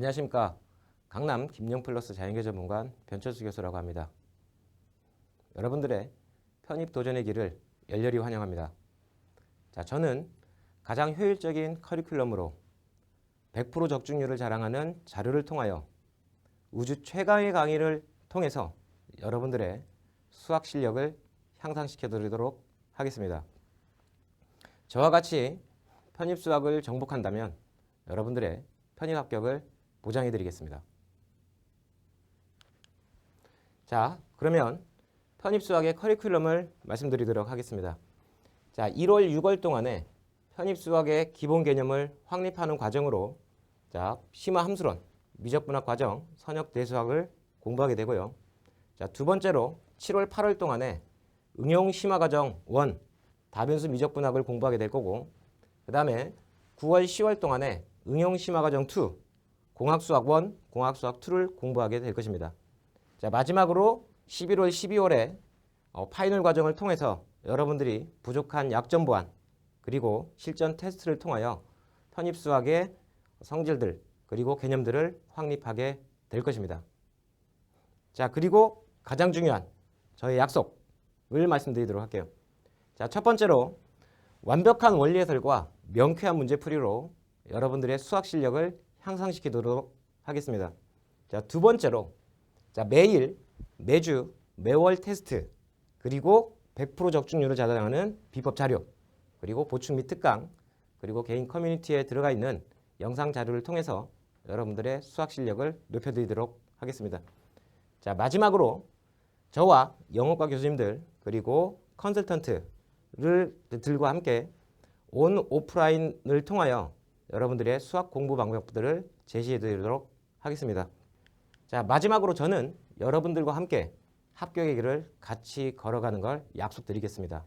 안녕하십니까. 강남 김영플러스 자연계 전문관 변철수 교수라고 합니다. 여러분들의 편입 도전의 길을 열렬히 환영합니다. 자, 저는 가장 효율적인 커리큘럼으로 100% 적중률을 자랑하는 자료를 통하여 우주 최강의 강의를 통해서 여러분들의 수학 실력을 향상시켜 드리도록 하겠습니다. 저와 같이 편입 수학을 정복한다면 여러분들의 편입 합격을 보장해 드리겠습니다. 자, 그러면 편입 수학의 커리큘럼을 말씀드리도록 하겠습니다. 자, 1월, 6월 동안에 편입 수학의 기본 개념을 확립하는 과정으로 자, 심화 함수론, 미적분학 과정, 선역 대수학을 공부하게 되고요. 자, 두 번째로 7월, 8월 동안에 응용 심화 과정 1, 다변수 미적분학을 공부하게 될 거고 그 다음에 9월, 10월 동안에 응용 심화 과정 2, 공학수학 1, 공학수학 2를 공부하게 될 것입니다. 자, 마지막으로 11월, 12월에 어, 파이널 과정을 통해서 여러분들이 부족한 약점 보완 그리고 실전 테스트를 통하여 편입 수학의 성질들 그리고 개념들을 확립하게 될 것입니다. 자, 그리고 가장 중요한 저의 약속을 말씀드리도록 할게요. 자, 첫 번째로 완벽한 원리 해설과 명쾌한 문제 풀이로 여러분들의 수학 실력을 향상시키도록 하겠습니다. 자, 두 번째로 자, 매일 매주 매월 테스트 그리고 100% 적중률을 자랑하는 비법 자료 그리고 보충 및 특강 그리고 개인 커뮤니티에 들어가 있는 영상 자료를 통해서 여러분들의 수학 실력을 높여드리도록 하겠습니다. 자 마지막으로 저와 영어과 교수님들 그리고 컨설턴트를 들과 함께 온 오프라인을 통하여 여러분들의 수학 공부 방법들을 제시해 드리도록 하겠습니다. 자 마지막으로 저는 여러분들과 함께 합격의 길을 같이 걸어가는 걸 약속드리겠습니다.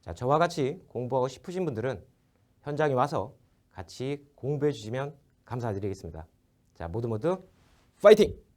자 저와 같이 공부하고 싶으신 분들은 현장에 와서 같이 공부해 주시면 감사드리겠습니다. 자 모두 모두 파이팅!